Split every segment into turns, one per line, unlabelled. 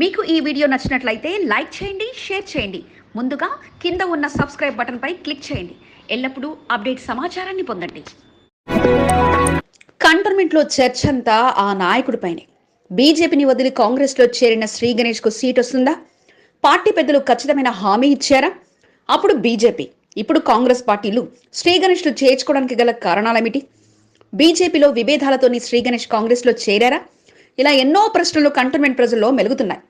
మీకు ఈ వీడియో నచ్చినట్లయితే లైక్ చేయండి షేర్ చేయండి. ముందుగా కింద ఉన్న సబ్స్క్రైబ్ బటన్పై క్లిక్ చేయండి. ఎల్లప్పుడూ అప్డేట్ సమాచారాన్ని పొందండి. కంటోన్మెంట్లో చర్చ అంతా ఆ నాయకుడిపైనే బీజేపీని వదిలి కాంగ్రెస్లో చేరిన శ్రీ గణేష్కు సీట్ వస్తుందా? పార్టీ పెద్దలు ఖచ్చితమైన హామీ ఇచ్చారా? అప్పుడు బీజేపీ ఇప్పుడు కాంగ్రెస్ పార్టీలు శ్రీ గణేష్ను చేర్చుకోవడానికి గల కారణాలేమిటి? బీజేపీలో విభేదాలతోని శ్రీ గణేష్ కాంగ్రెస్లో చేరారా? ఇలా ఎన్నో ప్రశ్నలు కంటోన్మెంట్ ప్రజల్లో మెలుగుతున్నాయి.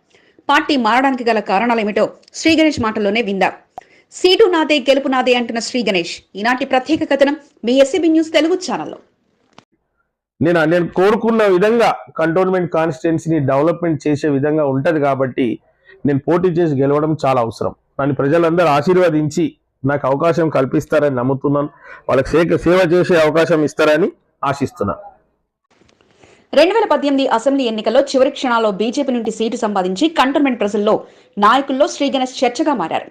పార్టీ మారడానికి గల కారణాలేమిటో శ్రీ గణేష్ మాటల్లోనే విందాం. సీటు నాదే గెలుపు నాదే అంటున్న శ్రీ గణేష్. ఈనాటి ప్రత్యేక కథనం మీ ఎస్సీబీ న్యూస్ తెలుగు ఛానల్లో.
నేను నేను కోరుకున్న విధంగా కంటోన్మెంట్ కాన్స్టిట్యున్సీని డెవలప్మెంట్ చేసే విధంగా ఉంటది కాబట్టి నేను పోటీ చేసి గెలవడం చాలా అవసరం. నన్ను ప్రజలందరూ ఆశీర్వదించి నాకు అవకాశం కల్పిస్తారని నమ్ముతున్నాను. వాళ్ళకి సేవ చేసే అవకాశం ఇస్తారని ఆశిస్తున్నాను
రెండు వేల పద్దెనిమిది అసెంబ్లీ ఎన్నికల్లో చివరి క్షణాల్లో బీజేపీ నుండి సీటు సంపాదించి కంటోన్మెంట్ ప్రజల్లో నాయకుల్లో శ్రీగణేష్ చర్చగా మారారు.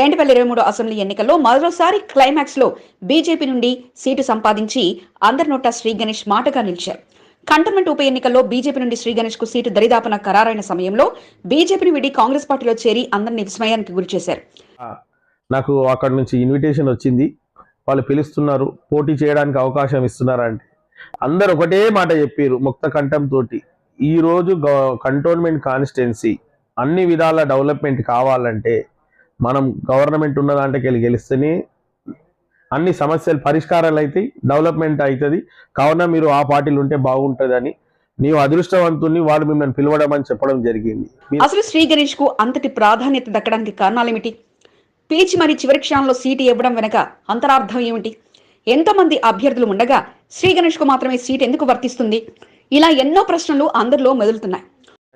రెండు వేల ఇరవై మూడు అసెంబ్లీ ఎన్నికల్లో మరోసారి క్లైమాక్స్లో బీజేపీ నుండి సీటు సంపాదించి అందరి నోట శ్రీగణేష్ మాటగా నిలిచారు. కంటోన్మెంట్ ఉప ఎన్నికల్లో బీజేపీ నుండి శ్రీగణేష్కు సీటు దరిదాపన ఖరారైన సమయంలో బీజేపీని విడి కాంగ్రెస్ పార్టీలో చేరి అందరిని విస్మయానికి గురి
చేశారు నాకు అక్కడ నుంచి ఇన్విటేషన్ వచ్చింది. వాళ్ళు పిలుస్తున్నారు పోటీ చేయడానికి అవకాశం ఇస్తున్నారంటే అందరు ఒకటే మాట చెప్పారు ముక్త కంఠంతో ఈరోజు కంటోన్మెంట్ కాన్స్టిట్యున్సీ అన్ని విధాల డెవలప్మెంట్ కావాలంటే మనం గవర్నమెంట్ ఉన్న దాంట్లోకి వెళ్ళి గెలిస్తేనే అన్ని సమస్యలు పరిష్కారాలు అవుతాయి డెవలప్మెంట్ అవుతుంది కావున మీరు ఆ పార్టీలు ఉంటే బాగుంటుందని నీవు అదృష్టవంతుని వాడు మిమ్మల్ని పిలవడం అని చెప్పడం జరిగింది. మీ-
అసలు శ్రీ గణేష్కు అంతటి ప్రాధాన్యత దక్కడానికి కారణాలేమిటి? పిలిచి మరి చివరి క్షణంలో సీటు ఇవ్వడం వెనక అంతరార్థం ఏమిటి? ఎంతమంది అభ్యర్థులు ఉండగా శ్రీ గణేష్కు మాత్రమే సీట్ ఎందుకు వర్తిస్తుంది? ఇలా ఎన్నో ప్రశ్నలు అందరిలో మెదులుతున్నాయి.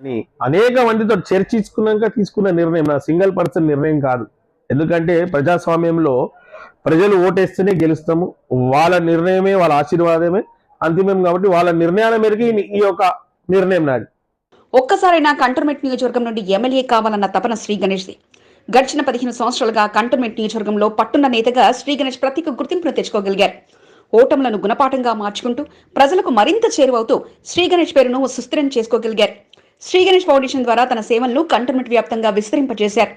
అని అనేక మందితో చర్చించుకున్నాక తీసుకున్న నిర్ణయం నా సింగిల్ పర్సన్ నిర్ణయం కాదు. ఎందుకంటే ప్రజాస్వామ్యంలో ప్రజలు ఓటేస్తేనే గెలుస్తాము వాళ్ళ నిర్ణయమే వాళ్ళ ఆశీర్వాదమే అంతిమం కాబట్టి వాళ్ళ నిర్ణయాల మేరకు ఈ- యొక్క నిర్ణయం నాది.
ఒక్కసారైనా కంటోన్మెంట్ నియోజకవర్గం నుండి ఎమ్మెల్యే కావాలన్న తపన శ్రీ గణేష్ది. గడిచిన పదిహేను సంవత్సరాలుగా కంటోన్మెంట్ నియోజకవర్గంలో పట్టున్న నేతగా శ్రీ గణేష్ ప్రత్యేక గుర్తింపును తెచ్చుకోగలిగారు. ఓటములను గుణపాఠంగా మార్చుకుంటూ ప్రజలకు మరింత చేరువవుతూ శ్రీ గణేష్ పేరును సుస్థిరం చేసుకోగలిగారు. శ్రీ గణేష్ ఫౌండేషన్ ద్వారా తన సేవలను కంటోన్మెంట్ వ్యాప్తంగా విస్తరింపజేశారు.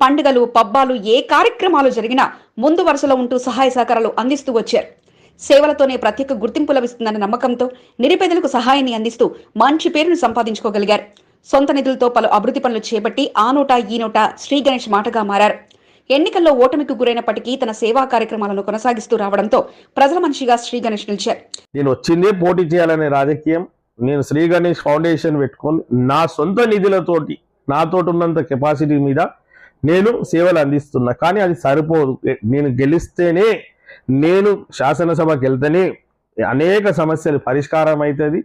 పండుగలు పబ్బాలు ఏ కార్యక్రమాలు జరిగినా ముందు వరుసలో ఉంటూ సహాయ సహకారాలు అందిస్తూ వచ్చారు. సేవలతోనే ప్రత్యేక గుర్తింపు లభిస్తుందన్న నమ్మకంతో నిరుపేదలకు సహాయాన్ని అందిస్తూ మంచి పేరును సంపాదించుకోగలిగారు. సొంత నిధులతో పలు అభివృద్ధి పనులు చేపట్టి ఆ నోట ఈ నోట శ్రీ గణేష్ మాటగా మారారు. ఎన్నికల్లో ఓటమికి గురైనప్పటికీ తన సేవా కార్యక్రమాలను కొనసాగిస్తూ రావడంతో ప్రజల మనిషిగా శ్రీ గణేష్ నిలిచారు.
నేను వచ్చిందే పోటీ చేయాలనే రాజకీయం. నేను శ్రీ గణేష్ ఫౌండేషన్ పెట్టుకొని నా సొంత నిధులతోటి నాతోటి ఉన్నంత కెపాసిటీ మీద నేను సేవలు అందిస్తున్నా. కానీ అది సరిపోదు. నేను గెలిస్తేనే నేను శాసనసభకి వెళ్తేనే అనేక సమస్యలు పరిష్కారం అవుతుంది.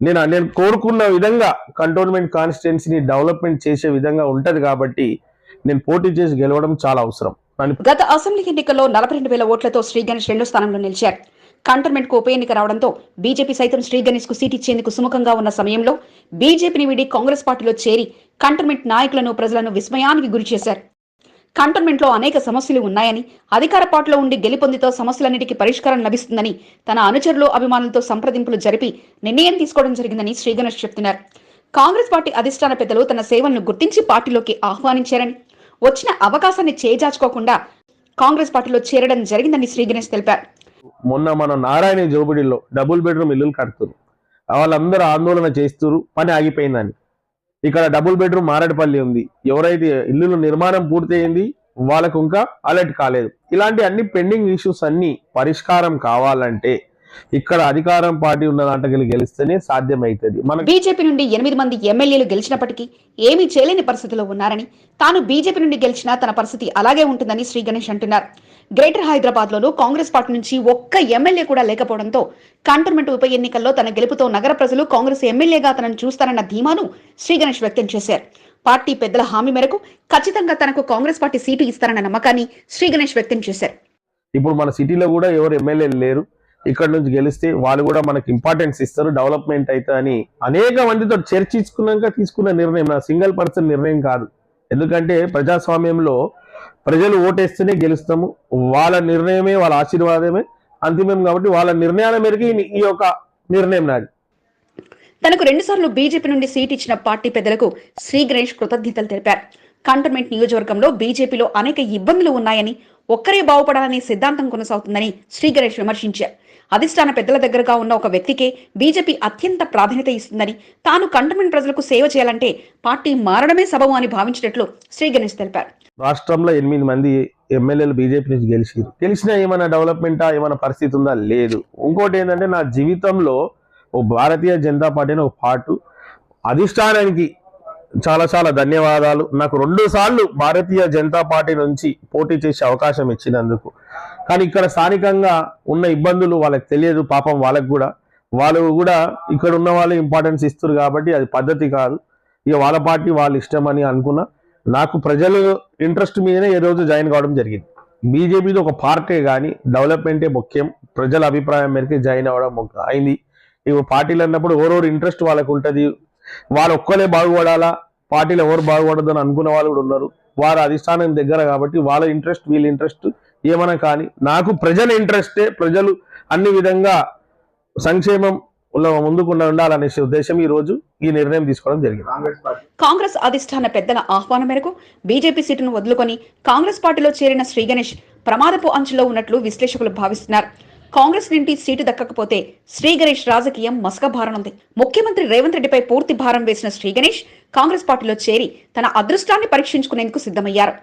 నేను నేను కోరుకున్న విధంగా కంటోన్మెంట్ కాన్స్టిట్యున్సీని డెవలప్మెంట్ చేసే విధంగా ఉంటుంది కాబట్టి నేను పోటీ చేసి గెలవడం చాలా అవసరం.
గత అసెంబ్లీ ఎన్నికల్లో నలభై రెండు వేల ఓట్లతో శ్రీ గణేష్ రెండో స్థానంలో నిలిచారు. కంటర్మెంట్కు ఉప ఎన్నిక రావడంతో బీజేపీ సైతం శ్రీ గణేష్కు సీట్ ఇచ్చేందుకు సుముఖంగా ఉన్న సమయంలో బీజేపీని వీడి కాంగ్రెస్ పార్టీలో చేరి కంటర్మెంట్ నాయకులను ప్రజలను విస్మయానికి గురి చేశారు. కంటోన్మెంట్లో అనేక సమస్యలు ఉన్నాయని అధికార పార్టీలో ఉండి గెలిపొందితో సమస్యలన్నిటికీ పరిష్కారం లభిస్తుందని తన అనుచరులు అభిమానులతో సంప్రదింపులు జరిపి నిర్ణయం తీసుకోవడం జరిగిందని శ్రీగణేష్ చెప్తున్నారు. కాంగ్రెస్ పార్టీ అధిష్టాన పెద్దలు తన సేవలను గుర్తించి పార్టీలోకి ఆహ్వానించారని వచ్చిన అవకాశాన్ని చేజార్చుకోకుండా కాంగ్రెస్ పార్టీలో చేరడం జరిగిందని శ్రీ గణేష్ తెలిపారు.
మొన్న మన నారాయణ జోబిడిలో డబుల్ బెడ్రూమ్ ఇల్లులు కడుతున్నారు వాళ్ళందరూ ఆందోళన చేస్తున్నారు పని ఆగిపోయిందని. ఇక్కడ డబుల్ బెడ్రూమ్ మారడపల్లి ఉంది. ఎవరైతే ఇల్లులు నిర్మాణం పూర్తయింది వాళ్ళకు ఇంకా అలర్ట్ కాలేదు. ఇలాంటి అన్ని పెండింగ్ ఇష్యూస్ అన్ని పరిష్కారం కావాలంటే ఇక్కడ అధికారం పార్టీ ఉన్న దాంట్లోకి గెలిస్తేనే సాధ్యమవుతుంది మన
బీజేపీ నుండి ఎనిమిది మంది ఎమ్మెల్యేలు గెలిచినప్పటికీ ఏమీ చేయలేని పరిస్థితిలో ఉన్నారని తాను బీజేపీ నుండి గెలిచినా తన పరిస్థితి అలాగే ఉంటుందని శ్రీ గణేష్ అంటున్నారు. గ్రేటర్ హైదరాబాద్ లోను కాంగ్రెస్ పార్టీ నుంచి ఒక్క ఎమ్మెల్యే కూడా లేకపోవడంతో కంటోన్మెంట్ ఉప ఎన్నికల్లో తన గెలుపుతో నగర ప్రజలు కాంగ్రెస్ ఎమ్మెల్యేగా తనను చూస్తారన్న ధీమాను శ్రీ గణేష్ వ్యక్తం చేశారు. పార్టీ పెద్దల హామీ మేరకు ఖచ్చితంగా తనకు కాంగ్రెస్ పార్టీ సీటు ఇస్తారన్న నమ్మకాన్ని శ్రీ గణేష్ వ్యక్తం చేశారు.
ఇప్పుడు మన సిటీలో కూడా ఎవరు ఎమ్మెల్యేలు లేరు. ఇక్కడ నుంచి గెలిస్తే వాళ్ళు కూడా మనకి ఇంపార్టెన్స్ ఇస్తారు డెవలప్మెంట్ అవుతుంది అని. అనేక మందితో చర్చించుకున్నాక తీసుకున్న నిర్ణయం నా సింగిల్ పర్సన్ నిర్ణయం కాదు. ఎందుకంటే ప్రజాస్వామ్యంలో ప్రజలు ఓటేస్తేనే గెలుస్తాము. వాళ్ళ నిర్ణయమే వాళ్ళ ఆశీర్వాదమే అంతిమం కాబట్టి వాళ్ళ నిర్ణయాల మేరకు ఈ- ఈ యొక్క నిర్ణయం నాది.
తనకు రెండుసార్లు బీజేపీ నుండి సీట్ ఇచ్చిన పార్టీ పెద్దలకు శ్రీ గణేష్ కృతజ్ఞతలు తెలిపారు. కంటోన్మెంట్ నియోజకవర్గంలో బీజేపీలో అనేక ఇబ్బందులు ఉన్నాయని ఒక్కరే బాగుపడాలనే సిద్ధాంతం కొనసాగుతుందని శ్రీ గణేష్ విమర్శించారు. అధిష్టాన పెద్దల దగ్గరగా ఉన్న ఒక వ్యక్తికే బీజేపీ అత్యంత ప్రాధాన్యత ఇస్తుందని తాను కంటమెంట్ ప్రజలకు సేవ చేయాలంటే పార్టీ మారడమే సబబు అని భావించినట్లు శ్రీ గణేష్ తెలిపారు.
రాష్ట్రంలో ఎనిమిది మంది ఎమ్మెల్యేలు బీజేపీ నుంచి గెలిచారు గెలిచినా ఏమైనా డెవలప్మెంటా ఏమైనా పరిస్థితి ఉందా? లేదు. ఇంకోటి ఏంటంటే నా జీవితంలో ఓ భారతీయ జనతా పార్టీ అని ఒక పార్టు అధిష్టానానికి చాలా చాలా ధన్యవాదాలు. నాకు రెండు సార్లు భారతీయ జనతా పార్టీ నుంచి పోటీ చేసే అవకాశం ఇచ్చినందుకు. కానీ ఇక్కడ స్థానికంగా ఉన్న ఇబ్బందులు వాళ్ళకి తెలియదు పాపం వాళ్ళకి కూడా. వాళ్ళు కూడా ఇక్కడ ఉన్న వాళ్ళు ఇంపార్టెన్స్ ఇస్తారు కాబట్టి అది పద్ధతి కాదు. ఇక వాళ్ళ పార్టీ వాళ్ళు ఇష్టమని అనుకున్నా. నాకు ప్రజలు ఇంట్రెస్ట్ మీదనే ఈ రోజు జాయిన్ కావడం జరిగింది. బీజేపీది ఒక పార్టీ కానీ డెవలప్మెంటే ముఖ్యం. ప్రజల అభిప్రాయం మేరకు జాయిన్ అవ్వడం అయింది. ఇవి పార్టీలు అన్నప్పుడు ఓరోరు ఇంట్రెస్ట్ వాళ్ళకు ఉంటుంది. వాళ్ళు ఒక్కలే బాగుపడాలా? పార్టీలు ఎవరు బాగుపడదు అని అనుకున్న వాళ్ళు కూడా ఉన్నారు. వారు అధిష్టానం దగ్గర కాబట్టి వాళ్ళ ఇంట్రెస్ట్ వీళ్ళ ఇంట్రెస్ట్ ఏమైనా కానీ నాకు ప్రజల ఇంట్రెస్టే ప్రజలు అన్ని విధంగా సంక్షేమం ముందుకు ఉండాలనే ఉద్దేశం ఈ రోజు ఈ నిర్ణయం తీసుకోవడం జరిగింది.
కాంగ్రెస్ అధిష్టాన పెద్దల ఆహ్వానం మేరకు బీజేపీ సీటును వదులుకొని కాంగ్రెస్ పార్టీలో చేరిన శ్రీ గణేష్ ప్రమాదపు అంచులో ఉన్నట్లు విశ్లేషకులు భావిస్తున్నారు. కాంగ్రెస్ నుండి సీటు దక్కకపోతే శ్రీగణేష్ రాజకీయం మసకబారనుంది. ముఖ్యమంత్రి రేవంత్ రెడ్డిపై పూర్తి భారం వేసిన శ్రీగణేష్ కాంగ్రెస్ పార్టీలో చేరి తన అదృష్టాన్ని పరీక్షించుకునేందుకు సిద్ధమయ్యారు.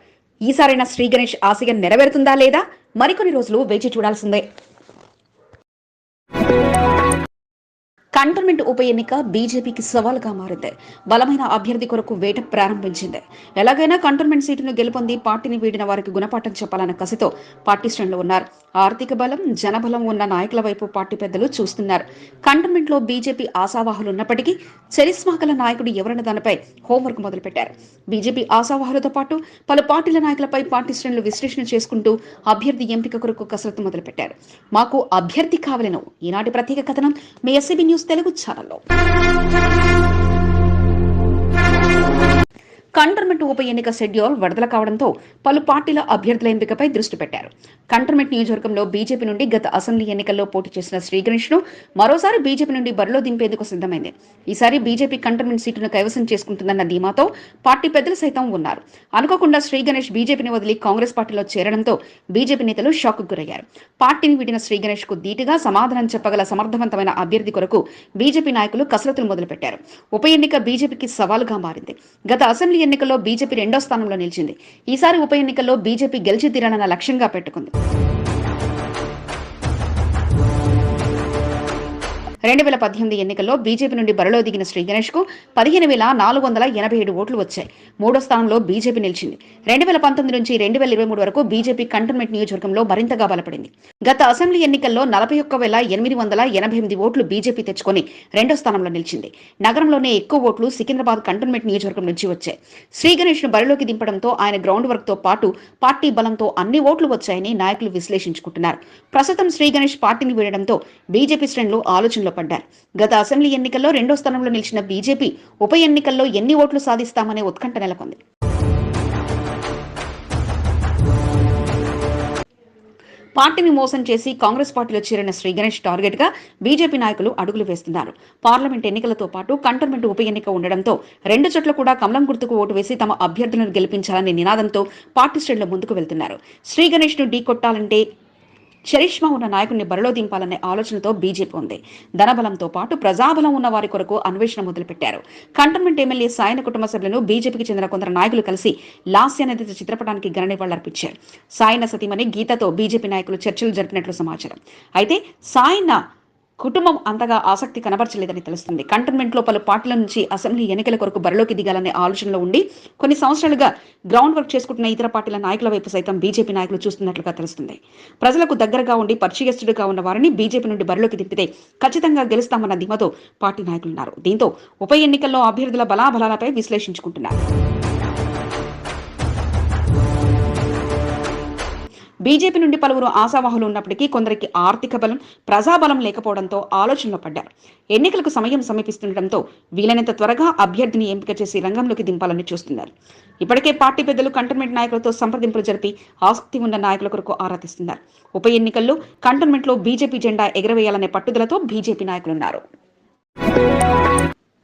ఈసారైనా శ్రీగణేష్ ఆశయం నెరవేరుతుందా లేదా? మరికొన్ని రోజులు వేచి చూడాల్సిందే. కంటోన్మెంట్ ఉప ఎన్నిక బీజేపీకి సవాల్గా మారింది. బలమైన అభ్యర్థి కొరకు వేట ప్రారంభించింది. ఎలాగైనా కంటోన్మెంట్ సీటును గెలుపొంది పార్టీని వీడిన వారికి గుణపాఠం చెప్పాలన్న కసితో పార్టీ శ్రేణులు ఉన్నారు. ఆర్థిక బలం జనబలం ఉన్న నాయకుల వైపు పార్టీ పెద్దలు చూస్తున్నారు. కంటోన్మెంట్లో బీజేపీ ఆశావాహులు ఉన్నప్పటికీ చరిస్మాకల నాయకుడు ఎవరన్న దానిపై హోంవర్క్ మొదలుపెట్టారు. బీజేపీ ఆశావాహులతో పాటు పలు పార్టీల నాయకులపై పార్టీ శ్రేణులు విశ్లేషణ చేసుకుంటూ అభ్యర్థి ఎంపిక కొరకు కసరత్తు మొదలుపెట్టారు. మాకు అభ్యర్థి కావలను ఈనాటి ప్రత్యేక కథనం మీ ఎస్సీబీ న్యూస్ తెలుగు ఛానల్లో. కంటర్మెంట్ ఉప ఎన్నిక షెడ్యూల్ విడుదల కావడంతో పలు పార్టీల అభ్యర్థుల ఎంపికపై దృష్టి పెట్టారు. కంటర్మెంట్ నియోజకవర్గంలో బీజేపీ నుండి గత అసెంబ్లీ ఎన్నికల్లో పోటీ చేసిన శ్రీ ను మరోసారి బీజేపీ నుండి బరిలో దింపేందుకు సిద్ధమైంది. ఈసారి బీజేపీ కంటర్మెంట్ సీటును కైవసం చేసుకుంటుందన్న ధీమాతో పార్టీ పెద్దలు సైతం ఉన్నారు. అనుకోకుండా శ్రీగణేష్ బీజేపీని వదిలి కాంగ్రెస్ పార్టీలో చేరడంతో బీజేపీ నేతలు షాక్ గురయ్యారు. పార్టీని వీడిన శ్రీగణేష్కు ధీటుగా సమాధానం చెప్పగల సమర్థవంతమైన అభ్యర్థి కొరకు బీజేపీ నాయకులు కసరత్తులు మొదలుపెట్టారు. ఉప ఎన్నిక బీజేపీకి సవాలుగా మారింది. గత అసెంబ్లీ ఎన్నికల్లో బీజేపీ రెండో స్థానంలో నిలిచింది. ఈసారి ఉప ఎన్నికల్లో బీజేపీ గెలిచి తీరాలన్న లక్ష్యంగా పెట్టుకుంది. రెండు వేల పద్దెనిమిది ఎన్నికల్లో బీజేపీ నుండి బరిలో దిగిన శ్రీ గణేష్కు పదిహేను వేల నాలుగు వందల ఎనభై ఏడు ఓట్లు వచ్చాయి. మూడో స్థానంలో బీజేపీ నిలిచింది. రెండు వేల పంతొమ్మిది నుంచి రెండు వేల ఇరవై మూడు వరకు బీజేపీ కంటోన్మెంట్ నియోజకవర్గంలో మరింతగా బలపడింది. గత అసెంబ్లీ ఎన్నికల్లో నలభై ఒక్క వేల ఎనిమిది వందల ఎనభై ఎనిమిది ఓట్లు బీజేపీ తెచ్చుకొని రెండో స్థానంలో నిలిచింది. నగరంలోనే ఎక్కువ ఓట్లు సికింద్రాబాద్ కంటోన్మెంట్ నియోజకవర్గం నుంచి వచ్చాయి. శ్రీ గణేష్ను బరిలోకి దింపడంతో ఆయన గ్రౌండ్ వర్క్తో పాటు పార్టీ బలంతో అన్ని ఓట్లు వచ్చాయని నాయకులు విశ్లేషించుకుంటున్నారు. ప్రస్తుతం శ్రీ గణేష్ పార్టీని వీడడంతో బీజేపీ శ్రేణులు ఆలోచనలో పడ్డారు. గత అసెంబ్లీ ఎన్నికల్లో రెండో స్థానంలో నిలిచిన బీజేపీ ఉప ఎన్నికల్లో ఎన్ని ఓట్లు సాధిస్తామనే ఉత్కంఠ నెలకొంది. పార్టీని మోసం చేసి కాంగ్రెస్ పార్టీలో చేరిన శ్రీ గణేష్ టార్గెట్గా బీజేపీ నాయకులు అడుగులు వేస్తున్నారు. పార్లమెంట్ ఎన్నికలతో పాటు కంటోన్మెంట్ ఉప ఎన్నిక ఉండడంతో రెండు చోట్ల కూడా కమలం గుర్తుకు ఓటు వేసి తమ అభ్యర్థులను గెలిపించాలనే నినాదంతో పార్టీ శ్రేణులు ముందుకు వెళ్తున్నారు. శ్రీ గణేష్ను ఢీకొట్టాలంటే చరిష్మా ఉన్న నాయకుడిని బరిలో దింపాలనే ఆలోచనతో బీజేపీ ఉంది. ధనబలంతో పాటు ప్రజాబలం ఉన్న వారి కొరకు అన్వేషణ మొదలుపెట్టారు. కంటోన్మెంట్ ఎమ్మెల్యే సాయన కుటుంబ సభ్యులను బీజేపీకి చెందిన కొందరు నాయకులు కలిసి లాస్య నది చిత్రపటానికి ఘన నివాళులర్పించారు సాయన సతీమణి గీతతో బీజేపీ నాయకులు చర్చలు జరిపినట్లు సమాచారం. అయితే సాయన్న కుటుంబం అంతగా ఆసక్తి కనబరచలేదని తెలుస్తుంది. కంటోన్మెంట్లో పలు పార్టీల నుంచి అసెంబ్లీ ఎన్నికల కొరకు బరిలోకి దిగాలనే ఆలోచనలో ఉండి కొన్ని సంవత్సరాలుగా గ్రౌండ్ వర్క్ చేసుకుంటున్న ఇతర పార్టీల నాయకుల వైపు సైతం బీజేపీ నాయకులు చూస్తున్నట్లుగా తెలుస్తుంది. ప్రజలకు దగ్గరగా ఉండి పరిచయస్తుడిగా ఉన్న వారిని బీజేపీ నుండి బరిలోకి దింపితే ఖచ్చితంగా గెలుస్తామన్న ధీమతో పార్టీ నాయకులు ఉన్నారు. దీంతో ఉప ఎన్నికల్లో అభ్యర్థుల బలాబలాలపై విశ్లేషించుకుంటున్నారు. బీజేపీ నుండి పలువురు ఆశావాహులు ఉన్నప్పటికీ కొందరికి ఆర్థిక బలం ప్రజాబలం లేకపోవడంతో ఆలోచనలో పడ్డారు. ఎన్నికలకు సమయం సమీపిస్తుండటంతో వీలైనంత త్వరగా అభ్యర్థిని ఎంపిక చేసి రంగంలోకి దింపాలని చూస్తున్నారు. ఇప్పటికే పార్టీ పెద్దలు కంటోన్మెంట్ నాయకులతో సంప్రదింపులు జరిపి ఆసక్తి ఉన్న నాయకుల కొరకు ఆరా తీస్తున్నారు. ఉప ఎన్నికల్లో కంటోన్మెంట్లో బీజేపీ జెండా ఎగరవేయాలనే పట్టుదలతో బీజేపీ నాయకులున్నారు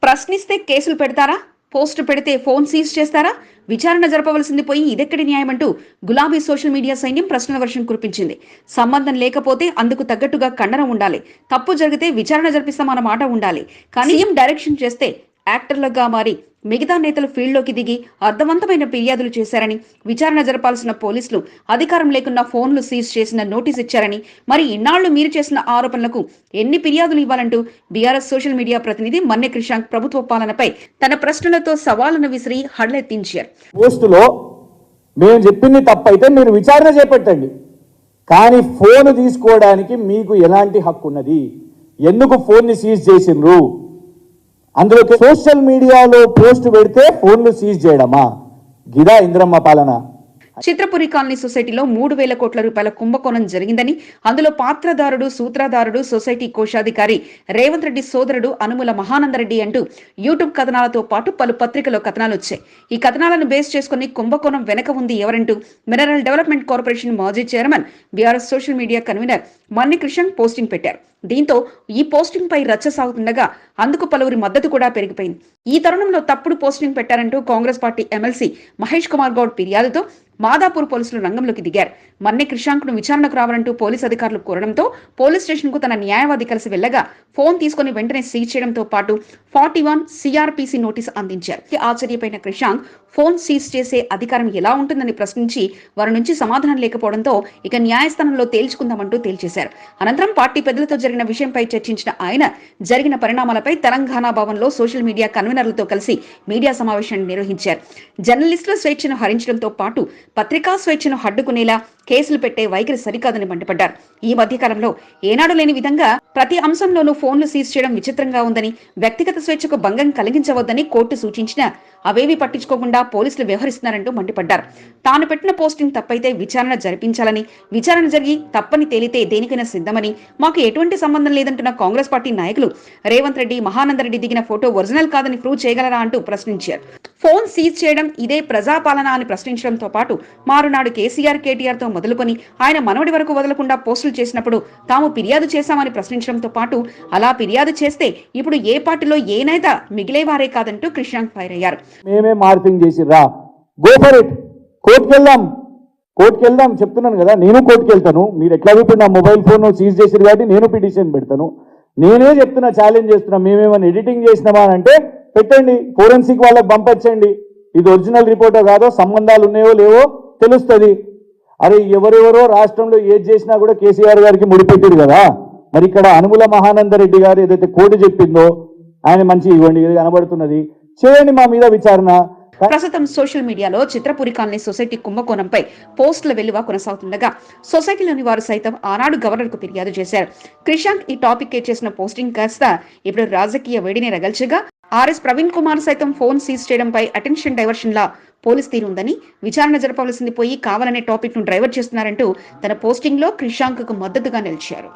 ప్రశ్నిస్తే కేసులు పెడతారా? పోస్ట్ పెడితే ఫోన్ సీజ్ చేస్తారా? విచారణ జరపవలసింది పోయి ఇదెక్కడి న్యాయమంటూ గులాబీ సోషల్ మీడియా సైన్యం ప్రశ్నల వర్షం కురిపించింది. సంబంధం లేకపోతే అందుకు తగ్గట్టుగా ఖండన ఉండాలి. తప్పు జరిగితే విచారణ జరిపిస్తామన్న మాట ఉండాలి. కానీ డైరెక్షన్ చేస్తే యాక్టర్లుగా మారి మిగతా నేతలు ఫీల్డ్లోకి దిగి అర్థవంతమైన ఫిర్యాదులు చేశారని విచారణ జరపాల్సిన పోలీసులు అధికారం లేకుండా ఫోన్లు సీజ్ చేసిన నోటీస్ ఇచ్చారని మరి ఇన్నాళ్ళు మీరు చేసిన ఆరోపణలకు ఎన్ని ఫిర్యాదులు ఇవ్వాలంటూ బీఆర్ఎస్ సోషల్ మీడియా ప్రతినిధి మన్నె క్రిషాంక్ ప్రభుత్వ పాలనపై తన ప్రశ్నలతో సవాళ్ళను విసిరి హడలెత్తించారు.
పోస్టులో మేము చెప్పింది తప్పైతే మీరు విచారణ చేపట్టండి. కానీ ఫోన్ తీసుకోవడానికి మీకు ఎలాంటి హక్కు ఉన్నది ఎందుకు ఫోన్ని సీజ్ చేసిండ్రు? అందులో సోషల్ మీడియాలో పోస్ట్ పెడితే ఫోన్లు సీజ్ చేయడమా? గిదా ఇంద్రమ్మ పాలన.
చిత్రపురి కాలనీ సొసైటీలో మూడు వేల కోట్ల రూపాయల కుంభకోణం జరిగిందని అందులో పాత్రదారుడు సూత్రధారుడు సొసైటీ కోశాధికారి రేవంత్ రెడ్డి సోదరుడు అనుముల మహానందరెడ్డి అంటూ యూట్యూబ్ కథనాలతో పాటు పలు పత్రికలో కథనాలు వచ్చాయి. ఈ కథనాలను బేస్ చేసుకుని కుంభకోణం వెనక ఉంది ఎవరంటూ మినరల్ డెవలప్మెంట్ కార్పొరేషన్ మాజీ chairman BRS social media convener Manne Krishnan posting పెట్టారు. దీంతో ఈ పోస్టింగ్ పై రచ్చ సాగుతుండగా అందుకు పలువురి మద్దతు కూడా పెరిగిపోయింది. ఈ తరుణంలో తప్పుడు పోస్టింగ్ పెట్టారంటూ కాంగ్రెస్ పార్టీ ఎమ్మెల్సీ మహేష్ కుమార్ గౌడ్ ఫిర్యాదుతో మాదాపూర్ పోలీసులు రంగంలోకి దిగారు. మన్నె కృషాంక్ను విచారణకు రావాలంటూ పోలీసు అధికారులు కోరడంతో పోలీస్ స్టేషన్కు తన న్యాయవాది కలిసి వెళ్ళగా ఫోన్ తీసుకుని వెంటనే సీజ్ చేయడంతో పాటు ఫార్టీ వన్ సిఆర్పిసి నోటీస్ అందించారు. ఆశ్చర్యపోయిన కృషాంక్ ఫోన్ సీజ్ చేసే అధికారం ఎలా ఉంటుందని ప్రశ్నించి వారి నుంచి సమాధానం లేకపోవడంతో ఇక న్యాయస్థానంలో తేల్చుకుందామంటూ తేల్చేశారు. అనంతరం పార్టీ పెద్దలతో జరిగిన విషయంపై చర్చించిన ఆయన జరిగిన పరిణామాలపై తెలంగాణ భవన్లో సోషల్ మీడియా కన్వీనర్లతో కలిసి మీడియా సమావేశాన్ని నిర్వహించారు. జర్నలిస్టుల స్వేచ్ఛను హరించడంతో పాటు పత్రికా స్వేచ్ఛను అడ్డుకునేలా కేసులు పెట్టే వైఖరి సరికాదని మండిపడ్డారు. ఈ మధ్య కాలంలో ఏనాడు లేని విధంగా ప్రతి అంశంలోనూ ఫోన్లు సీజ్ చేయడం విచిత్రంగా ఉందని వ్యక్తిగత స్వేచ్ఛకు భంగం కలిగించవద్దని కోర్టు సూచించినా అవేవి పట్టించుకోకుండా పోలీసులు వ్యవహరిస్తున్నారంటూ మండిపడ్డారు. తాను పెట్టిన పోస్టింగ్ తప్పైతే విచారణ జరిపించాలని విచారణ జరిగి తప్పని తేలితే దేనికైనా సిద్ధమని మాకు ఎటువంటి సంబంధం లేదంటున్న కాంగ్రెస్ పార్టీ నాయకులు రేవంత్ రెడ్డి మహానందరెడ్డి దిగిన ఫోటో ఒరిజినల్ కాదని ప్రూవ్ చేయగలరా అంటూ ప్రశ్నించారు. ఫోన్ సీజ్ చేయడం ఇదే ప్రజాపాలన అని ప్రశ్నించడంతో పాటు మారునాడు కేసీఆర్ కేటీఆర్తో మొదలుకొని ఆయన మనవడి వరకు వదలకుండా పోస్టులు చేసినప్పుడు తాము ఫిర్యాదు చేశామని ప్రశ్నించడంతో పాటు అలా ఫిర్యాదు చేస్తే ఇప్పుడు ఏ పార్టీలో ఏ నేత మిగిలేవారే కాదంటూ కృష్ణాంక్ ఫైర్ అయ్యారు.
మేమే మార్పింగ్ చేసిర్రా గో ఫర్ ఇట్ కోర్టుకి వెళ్దాం కోర్టుకి వెళ్దాం చెప్తున్నాను కదా నేను కోర్టుకి వెళ్తాను మీరు ఎట్లా ఇప్పుడు నా మొబైల్ ఫోన్ సీజ్ చేసిరు కాబట్టి నేను పిటిషన్ పెడతాను. నేనే చెప్తున్నా ఛాలెంజ్ చేస్తున్నా మేమేమైనా ఎడిటింగ్ చేసినామా అని అంటే పెట్టండి. ఫోరెన్సిక్ వాళ్ళకి పంపించండి ఇది ఒరిజినల్ రిపోర్టో కాదో సంబంధాలు ఉన్నాయో లేవో తెలుస్తుంది. అరే ఎవరెవరో రాష్ట్రంలో ఏది చేసినా కూడా కేసీఆర్ గారికి ముడిపెట్టారు కదా. మరి ఇక్కడ అనుముల మహానందరెడ్డి గారు ఏదైతే కోర్టు చెప్పిందో ఆయన మంచి ఇవ్వండి ఇది కనబడుతున్నది. చేయండి మా మీద విచారణ.
ప్రస్తుతం సోషల్ మీడియాలో చిత్రపురి కాలనీ సొసైటీ కుంభకోణంపై పోస్టుల వెలువ కొనసాగుతుండగా సొసైటీలోని వారు సైతం ఆనాడు గవర్నర్కు ఫిర్యాదు చేశారు. క్రిషాంక్ ఈ టాపిక్ చేసిన పోస్టింగ్ కాస్త ఇప్పుడు రాజకీయ వేడిని రగల్చగా ఆర్ఎస్ ప్రవీణ్ కుమార్ సైతం ఫోన్ సీజ్ చేయడంపై అటెన్షన్ డైవర్షన్ లా పోలీస్ తీరు ఉందని విచారణ జరపవలసింది పోయి కావాలనే టాపిక్ను డ్రైవర్ చేస్తున్నారంటూ తన పోస్టింగ్లో క్రిషాంక్ మద్దతుగా నిలిచారు.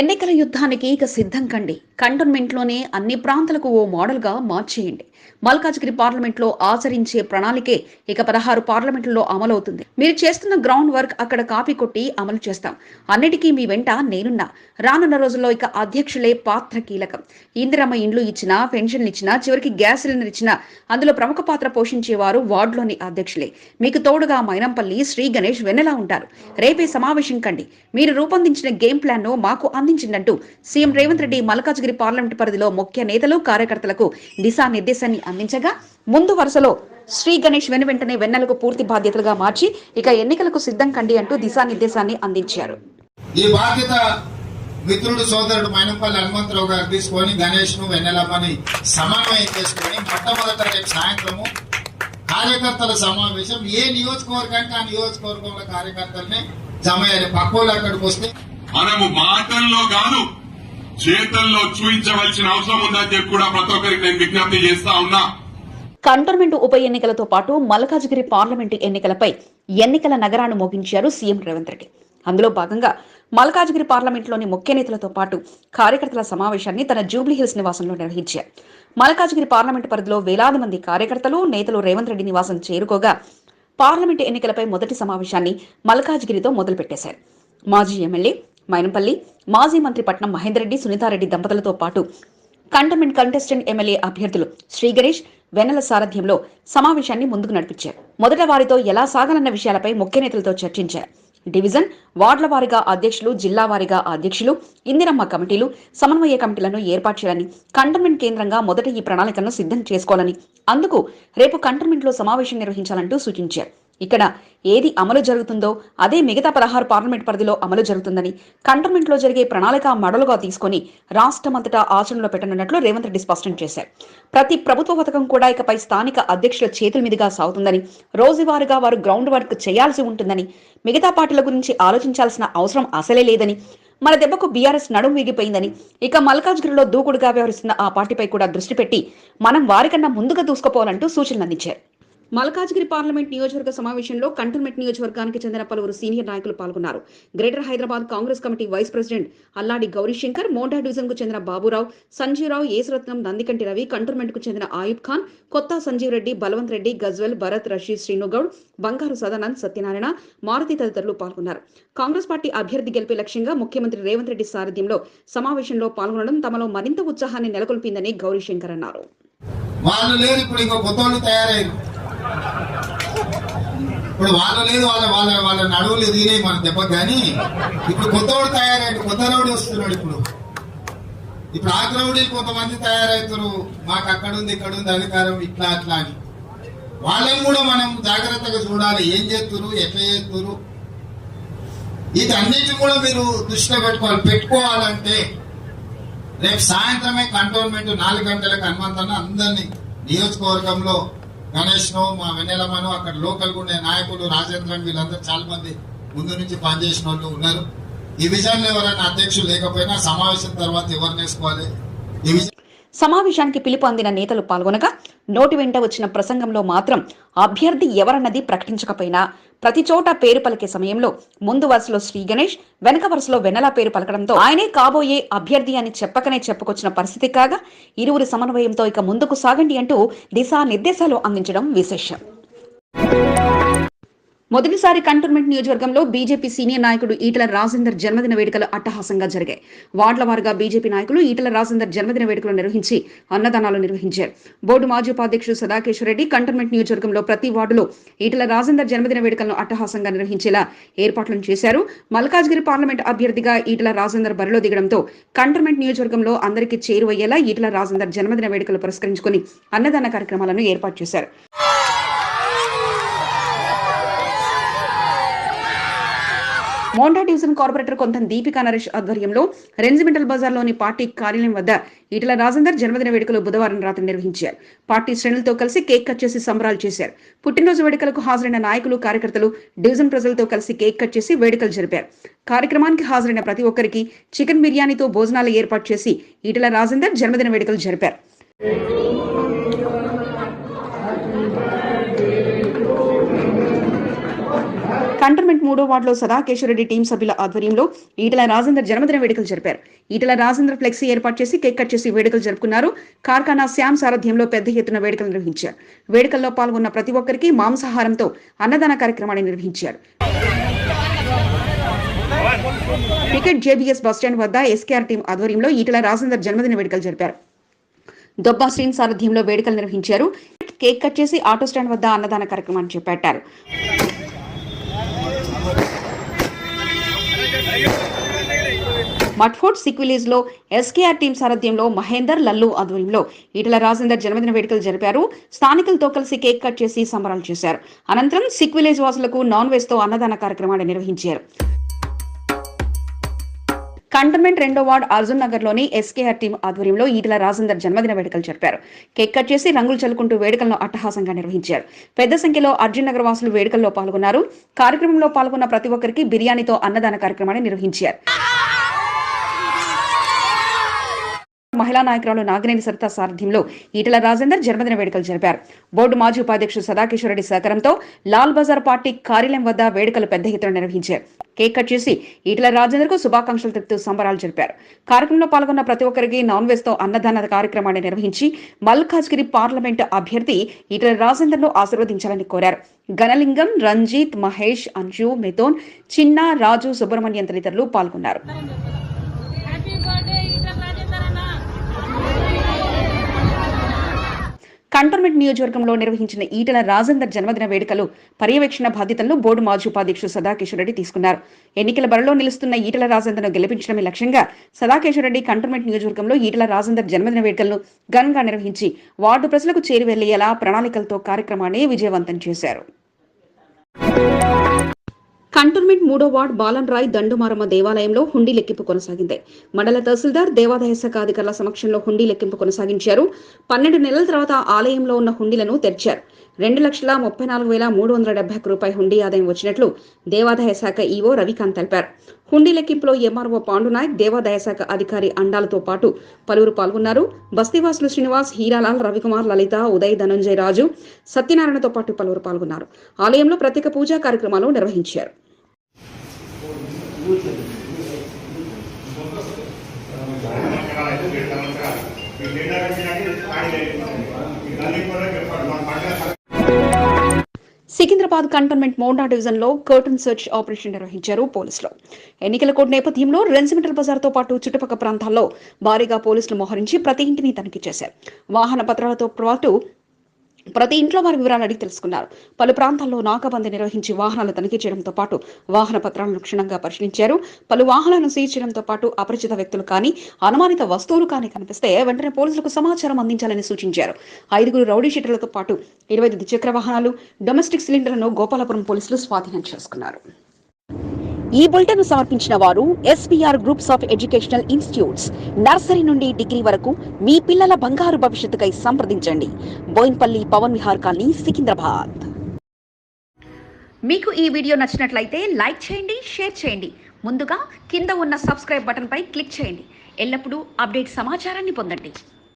ఎన్నికల యుద్ధానికి ఇక సిద్ధం కండి. కంటోన్మెంట్లోనే అన్ని ప్రాంతాలకు ఓ మోడల్గా మార్చేయండి. మల్కాజ్గిరి పార్లమెంట్లో ఆచరించే ప్రణాళికే ఇక పదహారు పార్లమెంట్లో అమలవుతుంది. మీరు చేస్తున్న గ్రౌండ్ వర్క్ అక్కడ కాపీ కొట్టి అమలు చేస్తాం. అన్నిటికీ మీ వెంట నేనున్నా. రానున్న రోజుల్లో ఇక అధ్యక్షులే పాత్ర కీలకం. ఇందిరమ్మ ఇండ్లు ఇచ్చినా పెన్షన్లు ఇచ్చినా చివరికి గ్యాస్ సిలిండర్ ఇచ్చినా అందులో ప్రముఖ పాత్ర పోషించేవారు వార్డులోని అధ్యక్షులే. మీకు తోడుగా మైనంపల్లి శ్రీ గణేష్ వెన్నెలా ఉంటారు. రేపే సమావేశం కండి. మీరు రూపొందించిన గేమ్ ప్లాన్ను మాకు అందించిందంటూ సీఎం రేవంత్ రెడ్డి మల్కాజ్గిరి పార్లమెంట్ పరిధిలో ముఖ్య నేతలు కార్యకర్తలకు దిశానిర్దేశాన్ని అందించగా ముందు వరుసలో శ్రీ గణేష్ వెను వెంటనే వెన్నెలకు పూర్తి బాధ్యతలుగా మార్చి ఇక ఎన్నికలకు సిద్ధం కండి అంటూ దిశానిర్దేశాన్ని అందించారు.
ఈ బాధ్యత మిత్రుడు సోదరుడు మైనంపల్లి హనుమంతరావు గారు తీసుకొని గణేష్ను వెన్నెలమ్మని సమన్వయం చేసుకొని మొట్టమొదట రేపు సాయంత్రము కార్యకర్తల సమావేశం. ఏ నియోజకవర్గానికి ఆ నియోజకవర్గంలో కార్యకర్తల్ని జమ అయ్యారు పక్కోళ్ళు అక్కడికి వస్తే
మనము మాటల్లో కాదు చేతల్లో చూపించవలసిన అవసరం ఉందని చెప్పి కూడా ప్రతి ఒక్కరికి నేను విజ్ఞప్తి చేస్తా ఉన్నా.
కంటోన్మెంట్ ఉప ఎన్నికలతో పాటు మల్కాజ్గిరి పార్లమెంటు ఎన్నికలపై ఎన్నికల నగరాన్ని మోగించారు సీఎం రేవంత్ రెడ్డి. అందులో భాగంగా మల్కాజ్గిరి పార్లమెంట్లోని ముఖ్య నేతలతో పాటు కార్యకర్తల సమావేశాన్ని తన జూబ్లీ హిల్స్ నివాసంలో నిర్వహించారు. మల్కాజ్గిరి పార్లమెంటు పరిధిలో వేలాది మంది కార్యకర్తలు నేతలు రేవంత్ రెడ్డి నివాసం చేరుకోగా పార్లమెంటు ఎన్నికలపై మొదటి సమావేశాన్ని మల్కాజ్గిరితో మొదలుపెట్టేశారు. మాజీ ఎమ్మెల్యే మైనంపల్లి మాజీ మంత్రి పట్నం మహేందర్రెడ్డి సునీతారెడ్డి దంపతులతో పాటు కంటమెంట్ కంటెస్టెంట్ ఎమ్మెల్యే అభ్యర్థులు శ్రీ గణేష్ వెన్నెల సారథ్యంలో సమావేశాన్ని ముందుకు నడిపించారు. మొదట వారితో ఎలా సాగాలన్న విషయాలపై ముఖ్య నేతలతో చర్చించారు. డివిజన్ వార్డుల వారీగా అధ్యక్షులు జిల్లా వారీగా అధ్యక్షులు ఇందిరమ్మ కమిటీలు సమన్వయ కమిటీలను ఏర్పాటు చేయాలని కంటోన్మెంట్ కేంద్రంగా మొదట ఈ ప్రణాళికను సిద్ధం చేసుకోవాలని అందుకు రేపు కంటోన్మెంట్లో సమావేశం నిర్వహించాలంటూ సూచించారు. ఇక్కడ ఏది అమలు జరుగుతుందో అదే మిగతా పదహారు పార్లమెంట్ పరిధిలో అమలు జరుగుతుందని కంటోన్మెంట్లో జరిగే ప్రణాళిక మడలుగా తీసుకొని రాష్ట్రమంతటా ఆచరణలో పెట్టనున్నట్లు రేవంత్ రెడ్డి స్పష్టం చేశారు. ప్రతి ప్రభుత్వ పథకం కూడా ఇకపై స్థానిక అధ్యక్షుల చేతుల మీదుగా సాగుతుందని రోజువారీగా వారు గ్రౌండ్ వర్క్ చేయాల్సి ఉంటుందని మిగతా పార్టీల గురించి ఆలోచించాల్సిన అవసరం అసలే లేదని మన దెబ్బకు బీఆర్ఎస్ నడుం వీగిపోయిందని ఇక మల్కాజ్గిరిలో దూకుడుగా వ్యవహరిస్తున్న ఆ పార్టీపై కూడా దృష్టి పెట్టి మనం వారికన్నా ముందుగా దూసుకుపోవాలంటూ సూచనలు అందించారు. మల్కాజ్గిరి పార్లమెంట్ నియోజకవర్గ సమావేశంలో కంటోన్మెంట్ నియోజకవర్గానికి చెందిన పలువురు సీనియర్ నాయకులు పాల్గొన్నారు. Greater Hyderabad Congress committee vice president Alladi Gaurishankar Monda డివిజన్కు చెందిన బాబురావు సంజీవరావు ఏసురత్నం నందికంటి రవి కంటోన్మెంట్కు చెందిన ఆయుబ్ ఖాన్ కొత్త సంజీవ్ రెడ్డి బలవంత్ రెడ్డి గజ్వెల్ భరత్ రషీద్ శ్రీనుగౌడ్ బంగారు సదానంద్ సత్యనారాయణ మారుతి తదితరులు పాల్గొన్నారు. కాంగ్రెస్ పార్టీ అభ్యర్థి గెలిపే లక్ష్యంగా ముఖ్యమంత్రి రేవంత్ రెడ్డి సారథ్యంలో సమావేశంలో పాల్గొనడం తమలో మరింత ఉత్సాహాన్ని నెలకొల్పిందని గౌరీశంకర్ అన్నారు.
వాళ్ళు లేరు ఇప్పుడు ఇంకో కొత్త వాళ్ళు తయారయ్యారు. ఇప్పుడు వాళ్ళ లేదు వాళ్ళ వాళ్ళ వాళ్ళ నడువులు ఎదిగినాయి మనం దెబ్బ కానీ ఇప్పుడు కొత్త వాడు తయారయ్యాడు కొత్త రౌడీ వస్తున్నాడు ఇప్పుడు. ఇప్పుడు ఆ కొంతమంది తయారవుతారు మాకు అక్కడ ఉంది ఇక్కడ ఉంది అధికారం ఇట్లా అట్లా అని. వాళ్ళని కూడా మనం జాగ్రత్తగా చూడాలి. ఏం చేస్తున్నారు ఎట్లా చేస్తున్నారు అన్నిటి కూడా మీరు దృష్టిలో పెట్టుకోవాలి. పెట్టుకోవాలంటే రేపు సాయంత్రమే కంటోన్మెంట్ నాలుగు గంటలకు హనుమంతన్న అందరినీ నియోజకవర్గంలో గణేష్ను మా వెన్నెలమ్మను అక్కడ లోకల్ ఉండే నాయకులు రాజేంద్రన్ వీళ్ళందరూ చాలా మంది ముందు నుంచి పనిచేసిన వాళ్ళు ఉన్నారు. ఈ విషయంలో ఎవరైనా అధ్యక్షులు లేకపోయినా సమావేశం తర్వాత ఎవరిని వేసుకోవాలి? ఈ
సమావేశానికి పిలుపు అందిన నేతలు పాల్గొనగా నోటి వెంట వచ్చిన ప్రసంగంలో మాత్రం అభ్యర్థి ఎవరన్నది ప్రకటించకపోయినా ప్రతి చోట పేరు పలికే సమయంలో ముందు వరుసలో శ్రీ గణేష్ వెనక వరుసలో వెన్నెల పేరు పలకడంతో ఆయనే కాబోయే అభ్యర్థి అని చెప్పకనే చెప్పుకొచ్చిన పరిస్థితి కాగా ఇరువురి సమన్వయంతో ఇక ముందుకు సాగండి అంటూ దిశానిర్దేశాలు అందించడం విశేషం. మొదటిసారి కంటోన్మెంట్ నియోజకవర్గంలో బీజేపీ సీనియర్ నాయకుడు ఈటల రాజేందర్ జన్మదిన వేడుకలు అట్టహాసంగా జరిగాయి. వార్డుల వారుగా బీజేపీ నాయకులు ఈటల రాజేందర్ జన్మదిన వేడుకలు నిర్వహించి అన్నదానాలు నిర్వహించారు. బోర్డు మాజీ ఉపాధ్యక్షుడు సదాకేశ్వర రెడ్డి కంటోన్మెంట్ నియోజకవర్గంలో ప్రతి వార్డులో ఈటల రాజేందర్ జన్మదిన వేడుకలను అట్టహాసంగా నిర్వహించేలా ఏర్పాట్లను చేశారు. మల్కాజ్గిరి పార్లమెంట్ అభ్యర్థిగా ఈటల రాజేందర్ బరిలో దిగడంతో కంటోన్మెంట్ నియోజకవర్గంలో అందరికీ చేరువయ్యేలా ఈటల రాజేందర్ జన్మదిన వేడుకలు పురస్కరించుకుని అన్నదాన కార్యక్రమాలను ఏర్పాటు చేశారు. మోండా డివిజన్ కార్పొరేటర్ కొంత దీపికా నరేష్ ఆధ్వర్యంలో రెన్జిమెంటల్ బజార్లోని పార్టీ కార్యాలయం వద్ద ఈటల రాజేందర్ జన్మదిన వేడుకలు బుధవారం రాత్రి నిర్వహించారు. పార్టీ శ్రేణులతో కలిసి కేక్ కట్ చేసి సంబరాలు చేశారు. పుట్టినరోజు వేడుకలకు హాజరైన నాయకులు కార్యకర్తలు డివిజన్ ప్రజలతో కలిసి కేక్ కట్ చేసి వేడుకలు జరిపారు. కార్యక్రమానికి హాజరైన ప్రతి ఒక్కరికి చికెన్ బిర్యానీతో భోజనాలు ఏర్పాటు చేసి ఈటల రాజేందర్ జన్మదిన వేడుకలు జరిపారు. కంటర్మెంట్ మూడో వార్డులో సదాకేశ్వరరెడ్డి టీం సభ్యుల ఆధ్వర్యంలో ఈటల రాజేందర్ జన్మదిన వేడుకలు జరిపారు. ఈటల రాజేందర్ ఫ్లెక్సీ ఏర్పాటు చేసి కేక్ కట్ చేసి వేడుకలు జరుపుకున్నారు. కార్ఖానా శ్యామ్ సారథ్యంలో పెద్ద ఎత్తున వేడుకలు నిర్వహించారు. వేడుకల్లో పాల్గొన్న ప్రతి ఒక్కరికి మాంసాహారంతో అన్నదాన కార్యక్రమాన్ని నిర్వహించారు. క్రికెట్ జేబీఎస్ బస్టాండ్ వద్ద ఎస్కేఆర్ టీం ఆధ్వర్యంలో ఈటల రాజేందర్ జన్మదిన వేడుకలు జరిపారు. దొబ్బా శ్రీన్ సారథ్యంలో వేడుకలు నిర్వహించారు. కేక్ కట్ చేసి ఆటో స్టాండ్ వద్ద అన్నదాన కార్యక్రమాన్ని చేపట్టారు. మట్ఫోర్ట్ సిక్విలీజ్లో ఎస్కేఆర్ టీం సారథ్యంలో మహేందర్ లల్లు ఆధ్వర్యంలో ఈటల రాజేందర్ జన్మదిన వేడుకలు జరిపారు. స్థానికులతో కలిసి కేక్ కట్ చేసి సంబరాలు చేశారు. అనంతరం సిక్విలేజ్ వాసులకు నాన్ వెజ్తో అన్నదాన కార్యక్రమాన్ని నిర్వహించారు. కంటోన్మెంట్ రెండో వార్డ్ అర్జున్ నగర్లోని ఎస్కేఆర్ టీం ఆధ్వర్యంలో ఈటల రాజేందర్ జన్మదిన వేడుకలు జరిపారు. కేక్ కట్ చేసి రంగులు చల్లుకుంటూ వేడుకలను అట్టహాసంగా నిర్వహించారు. పెద్ద సంఖ్యలో అర్జున్ నగర్ వాసులు వేడుకల్లో పాల్గొన్నారు. కార్యక్రమంలో పాల్గొన్న ప్రతి ఒక్కరికి బిర్యానీతో అన్నదాన కార్యక్రమాన్ని నిర్వహించారు. మహిళా నాయకురాలు నాగినేని సరిత సారథ్యంలో ఈటల రాజేందర్ జన్మదిన వేడుకలు జరిపారు. బోర్డు మాజీ ఉపాధ్యక్షుడు సదాకిషోరెడ్డి సహకారంతో లాల్ బజార్ పార్టీ కార్యాలయం వద్ద వేడుకలు పెద్ద ఎత్తున నిర్వహించారు. కేక్ కట్ చేసి ఈటల రాజేందర్కు శుభాకాంక్షలు తెలుపుతూ సంబరాలు జరిపారు. కార్యక్రమంలో పాల్గొన్న ప్రతి ఒక్కరికి నాన్ వెజ్తో అన్నదాన కార్యక్రమాన్ని నిర్వహించి మల్కాజ్గిరి పార్లమెంట్ అభ్యర్థి ఈటల రాజేందర్ను ఆశీర్వదించాలని కోరారు. గణలింగం రంజిత్ మహేష్ అంజు మెతోన్ చిన్న రాజు సుబ్రహ్మణ్యం తదితరులు పాల్గొన్నారు. కంటోన్మెంట్ నియోజకవర్గంలో నిర్వహించిన ఈటల రాజేందర్ జన్మదిన వేడుకలు పర్యవేక్షణ బాధ్యతలను బోర్డు మాజీ ఉపాధ్యక్షుడు సదాకేశ్వర రెడ్డి తీసుకున్నారు. ఎన్నికల బరిలో నిలుస్తున్న ఈటల రాజేందర్ను గెలిపించడమే లక్ష్యంగా సదాకేశ్వర రెడ్డి కంటోన్మెంట్ నియోజకవర్గంలో ఈటల రాజేందర్ జన్మదిన వేడుకలను ఘనంగా నిర్వహించి వార్డు ప్రజలకు చేరువెళ్ళేలా ప్రణాళికలతో కార్యక్రమాన్ని విజయవంతం చేశారు. కంటోన్మెంట్ మూడో వార్డ్ బాలన్ రాయ్ దండుమారమ్మ దేవాలయంలో హుండీ లెక్కింపు కొనసాగింది. మండల తహసీల్దార్ దేవాదాయ శాఖ అధికారుల సమక్షంలో హుండీ లెక్కింపు కొనసాగించారు. పన్నెండు నెలల తర్వాత ఆలయంలో ఉన్న హుండీలను తెరిచారు. రెండు లక్షల ముప్పై నాలుగు వేల మూడు వందల డెబ్బై ఒక్క రూపాయి హుండీ ఆదాయం వచ్చినట్లు దేవాదాయ శాఖ ఈవో రవికాంత్ తెలిపారు. హుండీ లెక్కింపులో ఎంఆర్ఓ పాండునాయక్ దేవాదాయ శాఖ అధికారి అండాలతో పాటు పలువురు పాల్గొన్నారు. బస్తీవాసులు శ్రీనివాస్ హీరాలాల్ రవికుమార్ లలిత ఉదయ్ ధనంజయ రాజు సత్యనారాయణతో పాటు పలువురు పాల్గొన్నారు. ఆలయంలో ప్రత్యేక పూజా కార్యక్రమాలు నిర్వహించారు. సికింద్రాబాద్ కంటోన్మెంట్ మోండా డివిజన్లో కర్టన్ సెర్చ్ ఆపరేషన్ నిర్వహించారు పోలీసులు. ఎన్నికల కోడ్ నేపథ్యంలో రెన్సిమెంటల్ బజార్తో పాటు చుట్టుపక్కల ప్రాంతాల్లో భారీగా పోలీసులు మోహరించి ప్రతి ఇంటిని తనిఖీ చేశారు. వాహన పత్రాలతో పాటు ప్రతి ఇంట్లో వారి వివరాలు అడిగి తెలుసుకున్నారు. పలు ప్రాంతాల్లో నాకాబందీ నిర్వహించి వాహనాలు తనిఖీ చేయడంతో పాటు వాహన పత్రాలను క్షుణ్ణంగా పరిశీలించారు. పలు వాహనాలను సీజ్ చేయడంతో పాటు అపరిచిత వ్యక్తులు కానీ అనుమానిత వస్తువులు కానీ కనిపిస్తే వెంటనే పోలీసులకు సమాచారం అందించాలని సూచించారు. ఐదుగురు రౌడీ షీటర్లతో పాటు ఇరవై ఐదు ద్విచక్ర వాహనాలు డొమెస్టిక్ సిలిండర్లను గోపాలపురం పోలీసులు స్వాధీనం చేసుకున్నారు. ఈ బులెటిన్ సమర్పించిన వారు SBR groups of educational institutes. Nursery నుండి డిగ్రీ వరకు మీ పిల్లల బంగారు భవిష్యత్తుకై సంప్రదించండి. బోయిన్పల్లి పవన్ విహార్ కాలనీ సికింద్రాబాద్. మీకు ఈ వీడియో నచ్చినట్లయితే లైక్ చేయండి షేర్ చేయండి. ముందుగా కింద ఉన్న సబ్స్క్రైబ్ బటన్పై క్లిక్ చేయండి. ఎల్లప్పుడూ అప్డేట్ సమాచారాన్ని పొందండి.